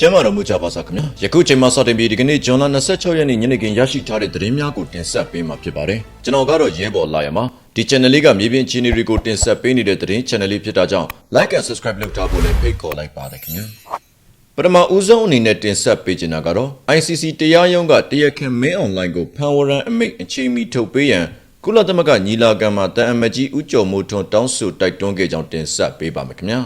ကျမ်းမာတော်မူကြပါစားခင်ဗျာယခုချိန်မှာစတင်ပြီးဒီကနေ့ဇွန်လ26ရက်နေ့ညနေခင်းရရှိထားတဲ့သတင်းများကိုတင်ဆက်ပေးမှာဖြစ်ပါတယ်ကျွန်တော်ကတော့ရဲဘော်လာရမှာဒီ channel လေးကမြေပြင်အခြေအနေတွေကိုတင်ဆက်ပေးနေတဲ့သတင်း channel လေးဖြစ်တာကြောင့် like and subscribe လုပ်ထားဖို့လည်းဖိတ်ခေါ်လိုက်ပါတယ်ခင်ဗျာပထမဦးဆုံးအနေနဲ့တင်ဆက်ပေးချင်တာကတော့ ICC တရားရုံးကတရားခင်မင်းအွန်လိုင်းကိုဖန်ဝရန်အမိတ်အချိန်မီထုတ်ပေးရန်ကုလသမဂ္ဂညီလာခံမှာတန်အမတ်ကြီးဦးကျော်မိုးထွန်းတောင်းဆိုတိုက်တွန်းခဲ့ကြောင်းတင်ဆက်ပေးပါမယ်ခင်ဗျာ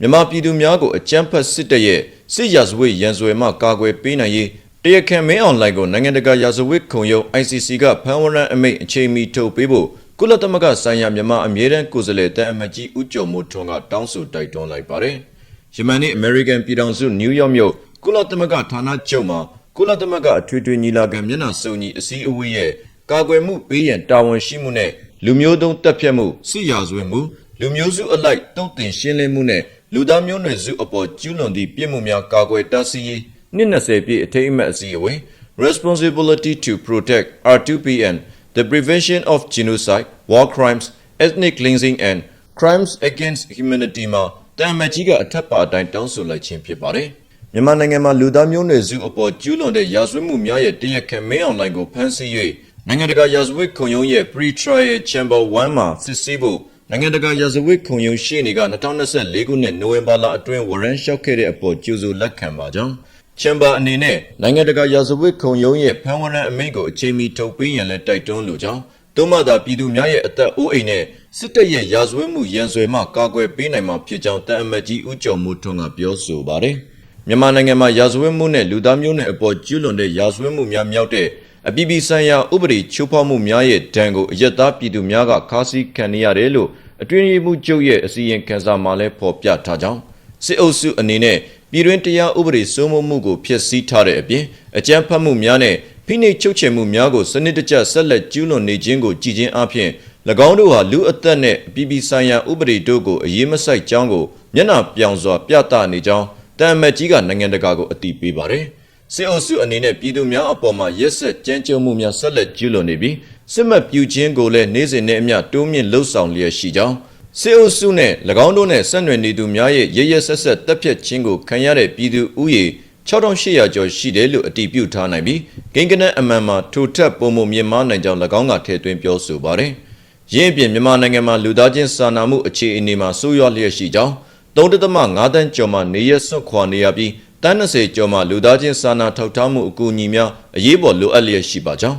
မြန်မာပြည်သူများကိုအကြမ်းဖက်စစ်တပ်ရဲ့ စစ်ရာဇဝတ်ရန်ဆွဲမှကာကွယ်ပေးနိုင်ရေးတရားခံမင်းအွန်လိုင်းကိုနိုင်ငံတကာရာဇဝတ်ခုံရုံး ICC ကဖမ်းဝရမ်းအမိန့်အချိန်မီထုတ်ပေးဖို့ကုလသမဂ္ဂဆိုင်ရာမြန်မာအမြဲတမ်းကိုယ်စားလှယ်တန်အမတ်ကြီးဦးကျော်မိုးထွန်းကတောင်းဆိုတိုက်တွန်းလိုက်ပါတယ်။ယမန်နေ့ American ပြည်ထောင်စုနယူးယောက်မြို့ကုလသမဂ္ဂဌာနချုပ်မှာကုလသမဂ္ဂအထွေထွေညီလာခံမျက်နှာစုံညီအစည်းအဝေးရဲ့ကာကွယ်မှုပေးရန်တာဝန်ရှိမှုနဲ့လူမျိုးတုံးတပ်ဖြတ်မှုစစ်ရာဇဝတ်မှုလူမျိုးစုအလိုက်တုံ့တင်ရှင်းလင်းမှုနဲ့ လူသားမျိုးနွယ်စုအပေါ်ကျူးလွန်သည့်ပြစ်မှုများကာကွယ်တားဆီးရေးနှစ်20ပြည့်အထိမ်းအမှတ်အစည်းအဝေး Responsibility to Protect R2PN the Prevention of Genocide War Crimes Ethnic Cleansing and Crimes Against Humanity မှာတန်မတ်ကြီးကအထက်ပါအတိုင်းတောင်းဆိုလိုက်ခြင်းဖြစ်ပါတယ်မြန်မာနိုင်ငံမှာလူသားမျိုးနွယ်စုအပေါ်ကျူးလွန်တဲ့ရာဇဝတ်မှုများရဲ့တရားခံမင်းအွန်လိုင်းကိုဖမ်းဆီး၍နိုင်ငံတကာရာဇဝတ်ခုံရုံးရဲ့ Pre-trial Chamber 1မှာစစ်ဆေးဖို့ နိုင်ငံတကာရာဇဝတ်ခုံရုံးရှေ့နေက2024ခုနှစ်နိုဝင်ဘာလအတွင်းဝရမ်းလျှောက်ခဲ့တဲ့အပေါ်ကြိုဆိုလက်ခံပါကြောင်း Chamber အနေနဲ့နိုင်ငံတကာရာဇဝတ်ခုံရုံးရဲ့ဖမ်းဝရမ်းအမိန့်ကိုအချိန်မီထုတ်ပေးရန်လည်းတိုက်တွန်းလိုကြောင်းသို့မှသာပြည်သူများရဲ့အသက်အိုးအိမ်နဲ့စစ်တပ်ရဲ့ရာဇဝတ်မှုရန်ဆွဲမှကာကွယ်ပေးနိုင်မှာဖြစ်ကြောင်းတန်အမတ်ကြီးဦးကျော်မိုးထွန်းကပြောဆိုပါတယ်။မြန်မာနိုင်ငံမှာရာဇဝတ်မှုနဲ့လူသားမျိုးနွယ်အပေါ်ကျူးလွန်တဲ့ရာဇဝတ်မှုများမြောက်တဲ့ အပြည်ပြည်ဆိုင်ရာဥပဒေချိုးဖောက်မှုများရဲ့ဒဏ်ကိုအယက်သားပြည်သူများကခါးစည်းခံနေရတယ်လို့အတွင်းရေးမှူးချုပ်ရဲ့အစီရင်ခံစာမှာလည်းဖော်ပြထားကြောင်းစစ်အုပ်စုအနေနဲ့ပြည်တွင်းတရားဥပဒေစိုးမိုးမှုကိုဖျက်ဆီးထားတဲ့အပြင်အကြမ်းဖက်မှုများနဲ့ဖိနှိပ်ချုပ်ချယ်မှုများကိုစနစ်တကျဆက်လက်ကျူးလွန်နေခြင်းကိုကြည်ချင်းအပြင်၎င်းတို့ဟာလူအသက်နဲ့အပြည်ပြည်ဆိုင်ရာဥပဒေတို့ကိုအရေးမဆိုင်ကြောင်းကိုမျက်နှာပြောင်စွာပြသနေကြောင်းတန်အမတ်ကြီးကနိုင်ငံတကာကိုအတည်ပြုပါတယ်။ စစ်အုပ်စုအနေနဲ့ပြည်သူများအပေါ်မှာရက်ဆက်ကြမ်းကြုတ်မှုများဆက်လက်ကျူးလွန်နေပြီးစစ်မှတ်ပြုခြင်းကိုလည်းနေ့စဉ်နဲ့အမျှတိုးမြင့်လှုပ်ဆောင်လျက်ရှိကြောင်းစစ်အုပ်စုနဲ့၎င်းတို့နဲ့ဆက်နွယ်နေသူများရဲ့ရရဆက်ဆက်တပ်ဖြတ်ခြင်းကိုခံရတဲ့ပြည်သူဥယေ6800ကျော်ရှိတယ်လို့အတည်ပြုထားနိုင်ပြီးဂိင်ကနက်အမှန်မှာထိုထက်ပုံမမြင့်မားနိုင်ကြောင်း၎င်းကထည့်သွင်းပြောဆိုပါတယ်။ရင်းအပြင်မြန်မာနိုင်ငံမှာလူသားချင်းစာနာမှုအခြေအနေမှာဆိုးရွားလျက်ရှိကြောင်း3.5တန်းကျော်မှနေရစွန့်ခွာနေရပြီး တန်း20ကျော်မှလူသားချင်းစာနာထောက်ထားမှုအကူအညီများအရေးပေါ်လိုအပ်လျက်ရှိပါကြောင်း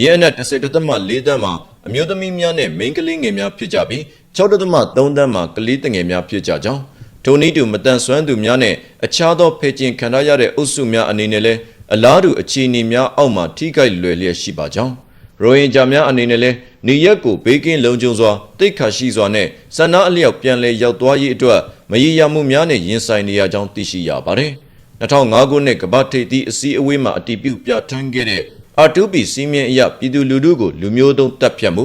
ရင်းအနက်10.4တန်းမှာအမျိုးသမီးများနဲ့မိန်းကလေးငယ်များဖြစ်ကြပြီး6.3တန်းမှာကလေးတငယ်များဖြစ်ကြကြောင်းထိုနည်းတူမတန်ဆွမ်းသူများနဲ့အခြားသောဖေကျင်ခံရတဲ့အုပ်စုများအနေနဲ့လည်းအလားတူအခြေအနေများအောက်မှာထိခိုက်လွယ်လျက်ရှိပါကြောင်းရိုဟင်ဂျာများအနေနဲ့လည်းနေရက်ကိုဘေးကင်းလုံခြုံစွာတိတ်ခါရှိစွာနဲ့စန္ဒအလျောက်ပြန်လည်ရောက်သွားရေးအတွက်မရေရာမှုများနဲ့ရင်ဆိုင်နေရကြောင်းသိရှိရပါတယ်။ 2005ခုနှစ်ကမ္ဘာထိပ်သီးအစည်းအဝေးမှာအတည်ပြုပြဋ္ဌာန်းခဲ့တဲ့ R2P စီးမြင့်အရပြည်သူလူထုကိုလူမျိုးတုံးတပ်ဖြတ်မှု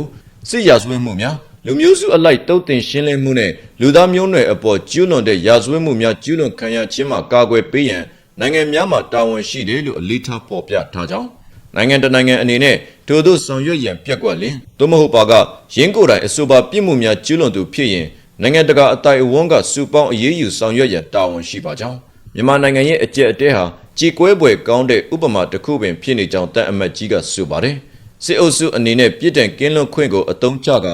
စစ်ရာဇဝတ်မှုများလူမျိုးစုအလိုက်တုတ်တင်ရှင်းလင်းမှုနဲ့လူသားမျိုးနွယ်အပေါ်ကျူးလွန်တဲ့ရာဇဝတ်မှုများကျူးလွန်ခံရခြင်းမှာကာကွယ်ပေးရန်နိုင်ငံများမှာတာဝန်ရှိတယ်လို့အလေးထားဖော်ပြထားကြောင်းနိုင်ငံတနိုင်ငံအနေနဲ့ထို့သောဆောင်ရွက်ရန်ပြက်ကွက်လင်သို့မဟုတ်ပါကရင်းကိုယ်တိုင်အဆိုပါပြစ်မှုများကျူးလွန်သူဖြစ်ရင်နိုင်ငံတကာအတိုင်အဝန်းကစူပေါင်းအရေးယူဆောင်ရွက်ရန်တာဝန်ရှိပါကြောင်း မြန်မာနိုင်ငံရဲ့အကြက်အတဲဟာကြေကွဲပွဲကောင်းတဲ့ဥပမာတစ်ခုပင်ဖြစ်နေကြောင်းတန်အမတ်ကြီးကဆိုပါတယ်စစ်အုပ်စုအနေနဲ့ပြည်တံကင်းလွန်ခွင့်ကိုအတုံးချက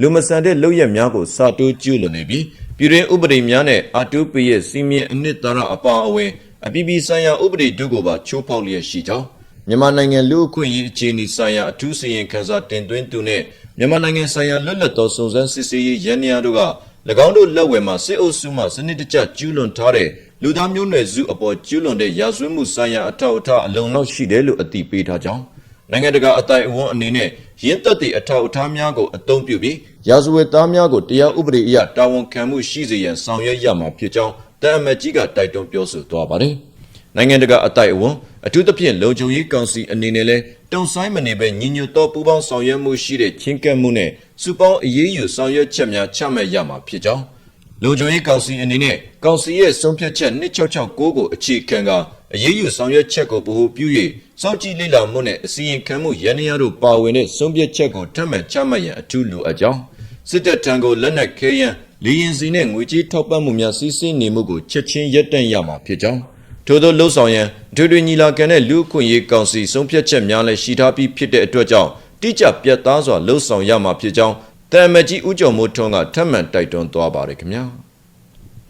လူမဆန်တဲ့လုပ်ရက်များကိုစာတိုးကျူးလွန်နေပြီးပြည်တွင်းဥပဒေများနဲ့အာတူပီရဲ့စီမင်းအနှစ်သာရအပါအဝင်အပြည်ပြည်ဆိုင်ရာဥပဒေတို့ကိုပါချိုးဖောက်လျက်ရှိကြောင်းမြန်မာနိုင်ငံလူ့အခွင့်အရေးအခြေအနေဆိုင်ရာအထူးစီရင်ခန်းစာတင်သွင်းသူနဲ့မြန်မာနိုင်ငံဆိုင်ရာလွတ်လပ်သောစုံစမ်းစစ်ဆေးရေးရန်ရာတို့က၎င်းတို့လက်ဝယ်မှာစစ်အုပ်စုမှစနစ်တကျကျူးလွန်ထားတဲ့ လူသားမျိုးနွယ်စုအပေါ်ကျူးလွန်တဲ့ရာဇဝတ်မှုဆိုင်ရာအထောက်အထားအလုံးလောက်ရှိတယ်လို့အတည်ပြုထားကြောင်းနိုင်ငံတကာအတိုင်အဝန်းအနေနဲ့ရင်းသက်သည့်အထောက်အထားများကိုအသုံးပြုပြီးရာဇဝတ်သားများကိုတရားဥပဒေအရတာဝန်ခံမှုရှိစေရန်ဆောင်ရွက်ရမှာဖြစ်ကြောင်းတန်အမတ်ကြီးကတိုက်တွန်းပြောဆိုသွားပါတယ်။နိုင်ငံတကာအတိုင်အဝန်းအထူးသဖြင့်လုံခြုံရေးကောင်စီအနေနဲ့လည်းတုံဆိုင်မနေပဲညီညွတ်သောပူးပေါင်းဆောင်ရွက်မှုရှိတဲ့ချင်းကပ်မှုနဲ့စုပေါင်းအရေးယူဆောင်ရွက်ချက်များချမှတ်ရမှာဖြစ်ကြောင်း လုံခြုံရေးကောင်စီအနေနဲ့ကောင်စီရဲ့ဆုံးဖြတ်ချက်2669ကိုအခြေခံကအရေးယူဆောင်ရွက်ချက်ကိုဗဟုပြု၍စောင့်ကြည့်လေ့လာမှုနဲ့အစီရင်ခံမှုရန်ရာတို့ပါဝင်တဲ့ဆုံးဖြတ်ချက်ကိုထပ်မံချမှတ်ရန်အထူးလိုအပ်ကြောင်းစစ်တပ်ထံကိုလက်နက်ခဲယမ်းလေရင်စီနဲ့ငွေကြေးထောက်ပံ့မှုများစီးဆင်းနေမှုကိုချက်ချင်းရပ်တန့်ရမှာဖြစ်ကြောင်းထို့သောလှုပ်ဆောင်ရန်အထွေထွေညီလာခံနဲ့လူ့အခွင့်အရေးကောင်စီဆုံးဖြတ်ချက်များလည်းရှိထားပြီးဖြစ်တဲ့အတွက်ကြောင့်တိကျပြတ်သားစွာလှုပ်ဆောင်ရမှာဖြစ်ကြောင်း တမ်မတ်ကြီးဦးကျော်မိုးထွန်းကထပ်မံတိုက်တွန်းသွားပါတယ်ခင်ဗျာ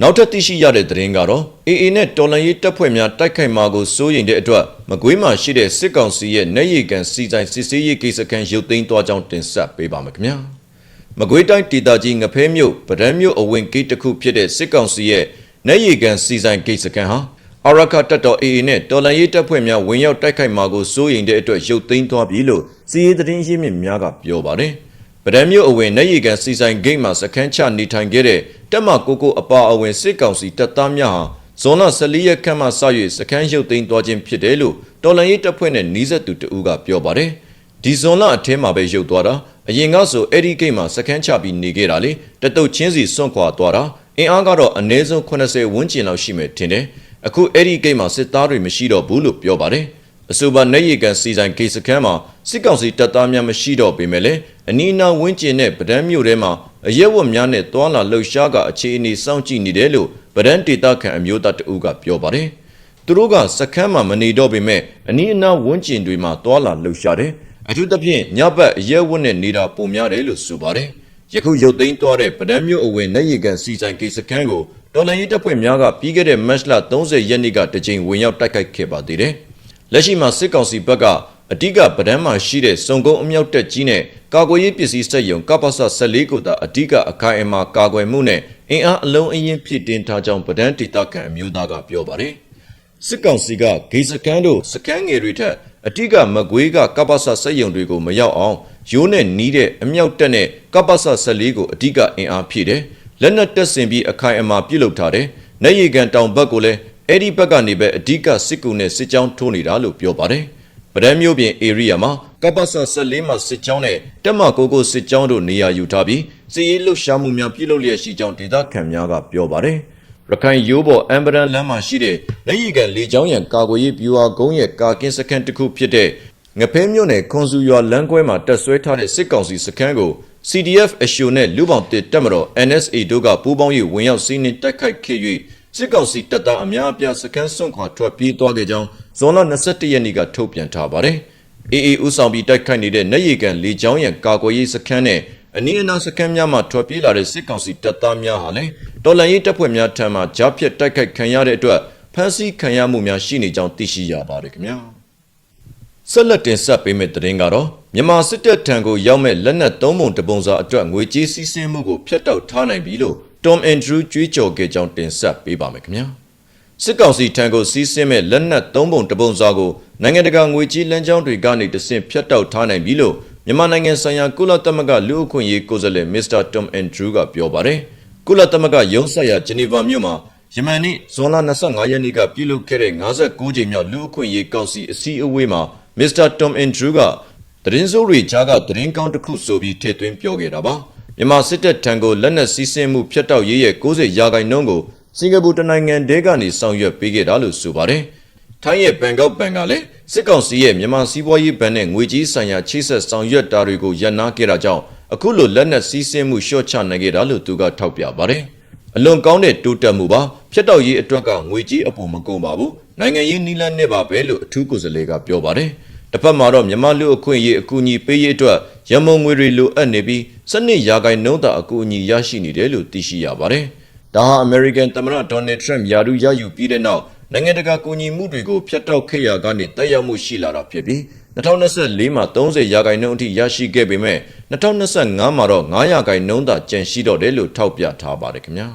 နောက်ထပ်သိရှိရတဲ့သတင်းကတော့ AA နဲ့တော်လန်ရေးတပ်ဖွဲ့များတိုက်ခိုက်မှာကိုစိုးရိမ်တဲ့အတွက်မကွေးမှာရှိတဲ့စစ်ကောင်စီရဲ့နေရီကန်စီဆိုင်စစ်ဆေးရေးကိစ္စခံရုပ်သိမ်းသွားကြောင်းတင်ဆက်ပေးပါမယ်ခင်ဗျာမကွေးတိုင်းဒေသကြီးငဖဲမြို့ဗဒန်းမြို့အဝင်ဂိတ်တစ်ခုဖြစ်တဲ့စစ်ကောင်စီရဲ့နေရီကန်စီဆိုင်ဂိတ်စကန်ဟာအရခတပ်တော် AA နဲ့တော်လန်ရေးတပ်ဖွဲ့များဝင်ရောက်တိုက်ခိုက်မှာကိုစိုးရိမ်တဲ့အတွက်ရုပ်သိမ်းသွားပြီလို့စီရေးသတင်းရင်းမြစ်များကပြောပါတယ်။ ဗဒန်းမြို့အဝင်နေရီကန်စီဆိုင်ဂိတ်မှာစခန်းချနေထိုင်ခဲ့တဲ့တပ်မကိုကိုအပါအဝင်စစ်ကောင်စီတပ်သားများဟာဇွန်လ14ရက်ခန့်မှစ၍စခန်းရုပ်သိမ်းသွားခြင်းဖြစ်တယ်လို့တော်လန်ရေးတပ်ဖွဲ့နဲ့နှီးဆက်သူတဦးကပြောပါတယ်။ဒီဇွန်လအထဲမှာပဲရုပ်သွားတာအရင်ကဆိုအဲ့ဒီဂိတ်မှာစခန်းချပြီးနေခဲ့တာလေတတုတ်ချင်းစီစွန့်ခွာသွားတာအင်အားကတော့အနည်းဆုံး80ဝန်းကျင်လောက်ရှိမယ်ထင်တယ်အခုအဲ့ဒီဂိတ်မှာစစ်သားတွေမရှိတော့ဘူးလို့ပြောပါတယ် အဆိုပါနေရီကန်စီဆိုင်ဂိတ်စခန်းမှာစစ်ကောင်စီတပ်သားများမရှိတော့ပေမဲ့လည်းအနီးအနားဝန်းကျင်နဲ့ဗဒန်းမြို့ထဲမှာအရက်ဝတ်များနဲ့တွာလာလှုပ်ရှားကအခြေအနေစောင့်ကြည့်နေတယ်လို့ဗဒန်းဒေတာခန်အမျိုးသားတအူးကပြောပါတယ်သူတို့ကစခန်းမှာမနေတော့ပေမဲ့အနီးအနားဝန်းကျင်တွေမှာတွာလာလှုပ်ရှားတယ်အထူးသဖြင့်ညဘက်အရဲဝတ်နဲ့နေတာပုံများတယ်လို့ဆိုပါတယ်။ယခုရုတ်သိမ်းသွားတဲ့ဗဒန်းမြို့အဝင်နေရီကန်စီဆိုင်ကိစ္စခန်းကိုတော်လိုင်းရေးတပ်ဖွဲ့များကပြီးခဲ့တဲ့မတ်လ30ရက်နေ့ကတကြိမ်ဝင်ရောက်တိုက်ခိုက်ခဲ့ပါသေးတယ်။ လက်ရှိမှာစစ်ကောင်စီဘက်ကအဓိကဗဒန်းမှာရှိတဲ့စုံကုန်းအမြောက်တက်ကြီးနဲ့ကာကွယ်ရေးပစ္စည်းစက်ရုံကပ္ပစ14ကိုသာအဓိကအခိုင်အမာကာကွယ်မှုနဲ့အင်အားအလုံးအရင်ဖြစ်တင်ထားကြောင်းဗဒန်းဒေတာခန်အမျိုးသားကပြောပါတယ်။စစ်ကောင်စီကဂေစကန်းတို့စကန်းငယ်တွေထက်အတိကမကွေးကကပ္ပစစက်ယုံတွေကိုမရောက်အောင်ရိုးနဲ့နီးတဲ့အမြောက်တက်နဲ့ကပ္ပစ14ကိုအတိကအင်အားဖြည့်တယ်လက်နက်တက်ဆင်ပြီးအခိုင်အမာပြုတ်လုထားတယ်နေရီကန်တောင်ဘက်ကိုလည်း အဲ့ဒီဘက်ကနေပဲအဓိကစစ်ကူနဲ့စစ်ကြောင်းထိုးနေတာလို့ပြောပါတယ်ဗဒန်းမြို့ပြင် area မှာကပ္ပစ14မှာစစ်ကြောင်းနဲ့တက်မကိုကိုစစ်ကြောင်းတို့နေရာယူထားပြီးစစ်ရေးလှုပ်ရှားမှုများပြုလုပ်လျက်ရှိကြောင်းဒေသခံများကပြောပါတယ်ရခိုင်ရိုးပေါ်အမ်ဘရန်လမ်းမှာရှိတဲ့လက်ရီကန်လေကြောင်းရန်ကာကွယ်ရေးဗျူဟာကုန်းရဲ့ကာကင်းစခန်းတစ်ခုဖြစ်တဲ့ငဖဲမြို့နယ်ခွန်စုရွာလမ်းကွဲမှာတက်ဆွဲထားတဲ့စစ်ကောင်စီစခန်းကို CDF အရှိုနဲ့လူပောင်တစ်တက်မတော် NSA တို့ကပူးပေါင်း၍ဝင်ရောက်စီးနင်းတိုက်ခိုက်ခဲ့၍ စစ်ကောင်စီတပ်သားအများအပြားစခန်းစွန့်ခွာထွက်ပြေးသွားခဲ့ကြောင်းဇွန်လ21ရက်နေ့ကထုတ်ပြန်ထားပါတယ်။ AA ဦးဆောင်ပြီးတိုက်ခိုက်နေတဲ့နေရီကန်လေကြောင်းရန်ကာကွယ်ရေးစခန်းနဲ့အနည်းအနားစခန်းများမှာထွက်ပြေးလာတဲ့စစ်ကောင်စီတပ်သားများဟာလည်းတော်လန်ရေးတပ်ဖွဲ့များထံမှကြားဖြတ်တိုက်ခိုက်ခံရတဲ့အတွက်ဖမ်းဆီးခံရမှုများရှိနေကြောင်းသိရှိရပါတယ်ခင်ဗျာဆက်လက်တင်ဆက်ပေးမယ့်သတင်းကတော့မြန်မာစစ်တပ်ထံကိုရောက်မဲ့လက်နက်သုံးပုံတပုံစာအတွက်ငွေကြေးစီးဆင်းမှုကိုဖျက်တောက်ထားနိုင်ပြီလို့ Tom Andrew ကြွေးကြော်ခဲ့ကြောင်းတင်ဆက်ပေးပါမယ်ခင်ဗျာစစ်ကောင်စီထံကိုစီးဆင်းမဲ့လက်နက်သုံးပုံတပုံစာကိုနိုင်ငံတကာငွေကြေးလမ်းကြောင်းတွေကနေတဆင့်ဖျက်တောက်ထားနိုင်ပြီလို့မြန်မာနိုင်ငံဆိုင်ရာကုလသမဂ္ဂလူ့အခွင့်အရေးကိုယ်စားလှယ်မစ္စတာ Tom Andrew ကပြောပါတယ်ကုလသမဂ္ဂရုံးဆက်ရာဂျနီဗာမြို့မှာယမန်နေ့ဇွန်လ25ရက်နေ့ကပြုလုပ်ခဲ့တဲ့59ကြိမ်မြောက်လူ့အခွင့်အရေးကောင်စီအစည်းအဝေးမှာမစ္စတာ Tom Andrew ကသတင်းစိုးတွေကြားကသတင်းကောင်းတစ်ခုဆိုပြီးထည့်သွင်းပြောခဲ့တာပါ မြန်မာစစ်တပ်ထံကိုလက်နက်စီးဆင်းမှုဖျက်တောက်ရေးရဲ့90ရာခိုင်နှုန်းကိုစင်ကာပူတနိုင်ငံတည်းကနေဆောင်ရွက်ပေးခဲ့တာလို့ဆိုပါတယ်ထိုင်းရဲ့ဘန်ကောက်ဘန်ကလည်းစစ်ကောင်စီရဲ့မြန်မာစီးပွားရေးဘဏ်နဲ့ငွေကြေးဆိုင်ရာချိတ်ဆက်ဆောင်ရွက်တာတွေကိုရန်နာခဲ့တာကြောင့်အခုလိုလက်နက်စီးဆင်းမှုလျှော့ချနိုင်ခဲ့တာလို့သူကထောက်ပြပါတယ်။အလွန်ကောင်းတဲ့တိုးတက်မှုပါဖျက်တောက်ရေးအတွက်ကငွေကြေးအပေါ်မကုန်ပါဘူး။နိုင်ငံရေးနီးလန်းနဲ့ပါပဲလို့အထူးကိုယ်စားလှယ်ကပြောပါတယ်။တစ်ဖက်မှာတော့မြန်မာလူအခွင့်အရေးအကူအညီပေးရေးအတွက်ရမုံငွေတွေလိုအပ်နေပြီး စနစ်ရာဂိုင်နှုံးတာအကူအညီရရှိနေတယ်လို့သိရှိရပါတယ်။ဒါဟာ American သမ္မတ Donald Trump ယာရုရယူပြီးတဲ့နောက်နိုင်ငံတကာကူညီမှုတွေကိုဖျက်တောက်ခဲ့ရကနေတက်ရောက်မှုရှိလာတာဖြစ်ပြီး2024မှာ30ရာခိုင်နှုန်းအထိရရှိခဲ့ပေမဲ့2025မှာတော့9ရာခိုင်နှုန်းသာကျန်ရှိတော့တယ်လို့ထောက်ပြထားပါတယ်ခင်ဗျာ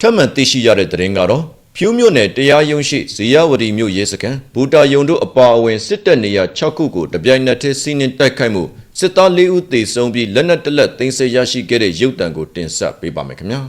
ထပ်မံသိရှိရတဲ့သတင်းကတော့ဖြူးမြို့နယ်တရားရုံးရှိဇေယဝတီမြို့ရဲစခန်းဘူတာယုံတို့အပါအဝင်စစ်တပ်နေရာ6ခုကိုတပြိုင်နက်တည်းစီးနင်းတိုက်ခိုက်မှု စစ်သား၄ဦးသေဆုံးပြီးလက်နက်တလက်သိမ်းဆည်းရရှိခဲ့တဲ့ရုပ်တံကိုတင်ဆက်ပေးပါမယ်ခင်ဗျာ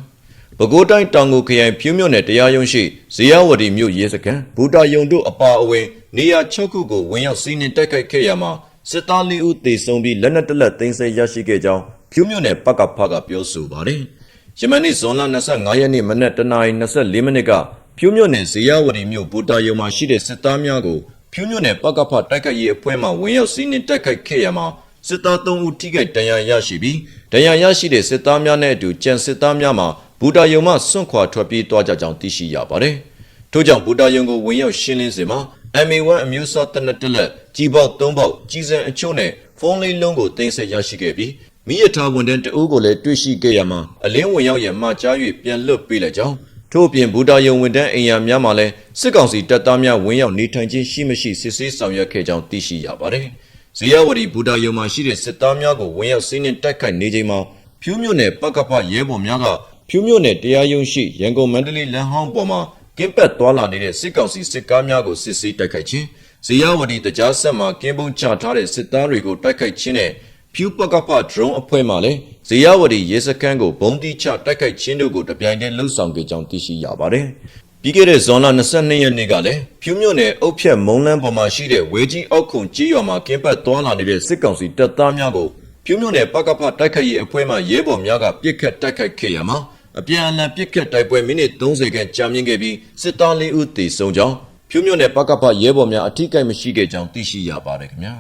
ပဲခူးတိုင်းတောင်ကိုခရိုင်ဖြူးမြို့နယ်တရားရုံးရှိဇေယဝတီမြို့ရဲစခန်းဘူတာယုံတို့အပါအဝင်နေရာ6ခုကိုဝင်ရောက်စီးနင်းတိုက်ခိုက်ခဲ့ရမှာစစ်သား၄ဦးသေဆုံးပြီးလက်နက်တလက်သိမ်းဆည်းရရှိခဲ့ကြောင်းဖြူးမြို့နယ်ပကဖကပြောဆိုပါတယ်။ယမန်နေ့ဇွန်လ25ရက်နေ့မနက်09:24မိနစ်ကဖြူးမြို့နယ်ဇေယဝတီမြို့ဘူတာယုံမှာရှိတဲ့စစ်သားများကိုဖြူးမြို့နယ်ပကဖတိုက်ခိုက်ရေးအဖွဲ့မှဝင်ရောက်စီးနင်းတိုက်ခိုက်ခဲ့ရမှာ စစ်သား3ဦးထိခိုက်ဒဏ်ရာရရှိပြီးဒဏ်ရာရရှိတဲ့စစ်သားများနဲ့အတူကြံစစ်သားများမှာဘူတာယုံမှစွန့်ခွာထွက်ပြေးသွားကြကြောင်းသိရှိရပါတယ်။ထို့ကြောင့်ဘူတာယုံကိုဝင်ရောက်ရှင်းလင်းစဉ်မှာ MA1 အမျိုးအစားတနက်တက်လက်ကြီးပေါက်၃ပေါက်ကြီးစံအချို့နဲ့ဖုန်းလေးလုံးကိုတင်ဆက်ရရှိခဲ့ပြီးမိရထားဝန်တန်းတအုပ်ကိုလည်းတွေ့ရှိခဲ့ရမှာအလင်းဝင်ရောက်ရမှကြား၍ပြန်လွတ်ပေးလိုက်ကြောင်းထို့အပြင်ဘူတာယုံဝန်တန်းအိမ်ယာများမှာလည်းစစ်ကောင်စီတပ်သားများဝင်ရောက်နေထိုင်ခြင်းရှိမရှိစစ်ဆေးဆောင်ရွက်ခဲ့ကြောင်းသိရှိရပါတယ်။ ဇေယဝတီဘူတာယုံမှာရှိတဲ့စစ်သားများကိုဝင်ရောက်စီးနင်းတိုက်ခိုက်နေချိန်မှာဖြူးမြို့နယ်ပကပရဲဘော်များကဖြူးမြို့နယ်တရားရုံးရှိရန်ကုန်မန္တလေးလမ်းဟောင်းပေါ်မှာကင်းပတ်သွားလာနေတဲ့စစ်ကောင်စီစစ်ကားများကိုစစ်ဆေးတိုက်ခိုက်ခြင်းဇေယဝတီတကြားဆက်မှာကင်းပုံချထားတဲ့စစ်သားတွေကိုတိုက်ခိုက်ခြင်းနဲ့ဖြူးပကပဒရုန်းအဖွဲ့မှလည်းဇေယဝတီရဲစခန်းကိုဘုံတိချတိုက်ခိုက်ခြင်းတို့ကိုတပြိုင်တည်းလှုပ်ဆောင်ခဲ့ကြောင်းသိရှိရပါတယ်။ ပြီးခဲ့တဲ့ဇွန်လ22ရက်နေ့ကလည်းဖြူးမြို့နယ်အုတ်ဖြတ်မုံလန်းပေါ်မှာရှိတဲ့ဝေကြီးအောက်ခုံကြီးရွာမှာကင်းပတ်သွားလာနေတဲ့စစ်ကောင်စီတပ်သားများကိုဖြူးမြို့နယ်ပကဖတိုက်ခိုက်ရေးအဖွဲ့မှရဲဘော်များကပြစ်ခတ်တိုက်ခိုက်ခဲ့ရမှာအပြန်အလှန်ပြစ်ခတ်တိုက်ပွဲမိနစ်30ခန့်ကြာမြင့်ခဲ့ပြီးစစ်သား၄ဦးသေဆုံးကြောင်းဖြူးမြို့နယ်ပကဖရဲဘော်များအထိကိမရှိခဲ့ကြောင်းသိရှိရပါတယ်ခင်ဗျာ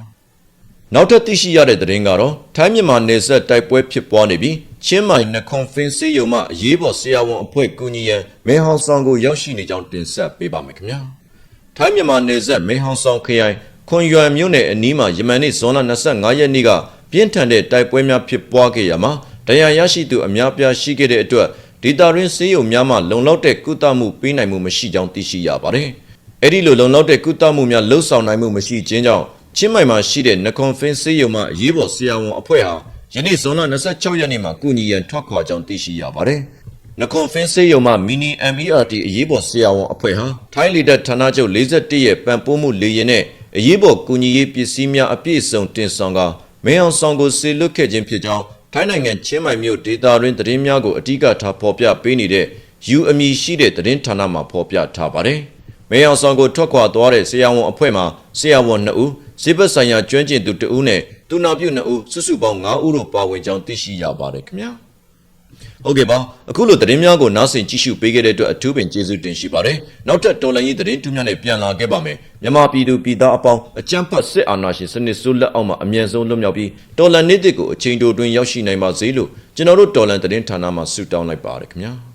။နောက်ထပ်သိရှိရတဲ့သတင်းကတော့ထိုင်းမြန်မာနယ်စပ်တိုက်ပွဲဖြစ်ပွားနေပြီး ချင်းမိုင်နခွန်ဖင်စေယုံမှအရေးပေါ်ဆရာဝန်အဖွဲ့ကူညီရန်မဲဟောင်ဆောင်ကိုရောက်ရှိနေကြောင်းတင်ဆက်ပေးပါမယ်ခင်ဗျာ။ထိုင်းမြန်မာနယ်စပ်မဲဟောင်ဆောင်ခရိုင်ခွန်ရွမ်မြို့နယ်အနီးမှာယမန်နေ့ဇွန်လ25ရက်နေ့ကပြင်းထန်တဲ့တိုက်ပွဲများဖြစ်ပွားခဲ့ရမှာတရားရရှိသူအများပြားရှိခဲ့တဲ့အတွက်ဒေတာရင်းစေယုံများမှလုံလောက်တဲ့ကုသမှုပေးနိုင်မှုမရှိကြောင်းသိရှိရပါတယ်။အဲ့ဒီလိုလုံလောက်တဲ့ကုသမှုများလှုပ်ဆောင်နိုင်မှုမရှိခြင်းကြောင့်ချင်းမိုင်မှာရှိတဲ့နခွန်ဖင်းစေယုံမှအရေးပေါ်ဆရာဝန်အဖွဲ့ဟာ ယနေ့ဇွန်လ26ရက်နေ့မှာကုညီရန်ထွက်ခွာကြောင်းသိရှိရပါတယ်။နခွန်ဖင်းစေယုံမှမီနီ MERT အရေးပေါ်ဆရာဝန်အဖွဲ့ဟာထိုင်းလီဒတ်ဌာနချုပ်41ရဲ့ပံ့ပိုးမှုလေရင်နဲ့အရေးပေါ်ကုညီရေးပစ္စည်းများအပြည့်အစုံတင်ဆောင်ကမင်းအောင်ဆောင်ကိုစေလွတ်ခဲ့ခြင်းဖြစ်ကြောင်းထိုင်းနိုင်ငံချင်းမိုင်မြို့ဒေတာရင်းသတင်းများကိုအဓိကထားဖော်ပြပေးနေတဲ့ U အမည်ရှိတဲ့သတင်းဌာနမှာဖော်ပြထားပါတယ်။မင်းအောင်ဆောင်ကိုထွက်ခွာသွားတဲ့ဆရာဝန်အဖွဲ့မှာဆရာဝန်2ဦး၊ ဇိဘတ်ဆိုင်ရာကျွမ်းကျင်သူ2ဦးနဲ့တူနာပြု2ဦးစုစုပေါင်း9ဦးတို့ပါဝင်ကြောင်းသိရှိရပါတယ်ခင်ဗျာ။ဟုတ်ကဲ့ပါအခုလိုသတင်းများကိုနားဆင်ကြည့်ရှုပေးခဲ့တဲ့အတွက်အထူးပင်ကျေးဇူးတင်ရှိပါတယ်နောက်ထပ်တော်လိုင်းရေးသတင်းတူးများနဲ့ပြန်လာခဲ့ပါမယ်မြန်မာပြည်သူပြည်သားအပေါင်းအကြမ်းဖက်စစ်အာဏာရှင်စနစ်ဆိုးလက်အောက်မှာအမြန်ဆုံးလွတ်မြောက်ပြီးတော်လန်နေ့တစ်ကိုအချိန်တိုတွင်ရောက်ရှိနိုင်ပါစေလို့ကျွန်တော်တို့တော်လန်သတင်းဌာနမှဆုတောင်းလိုက်ပါတယ်ခင်ဗျာ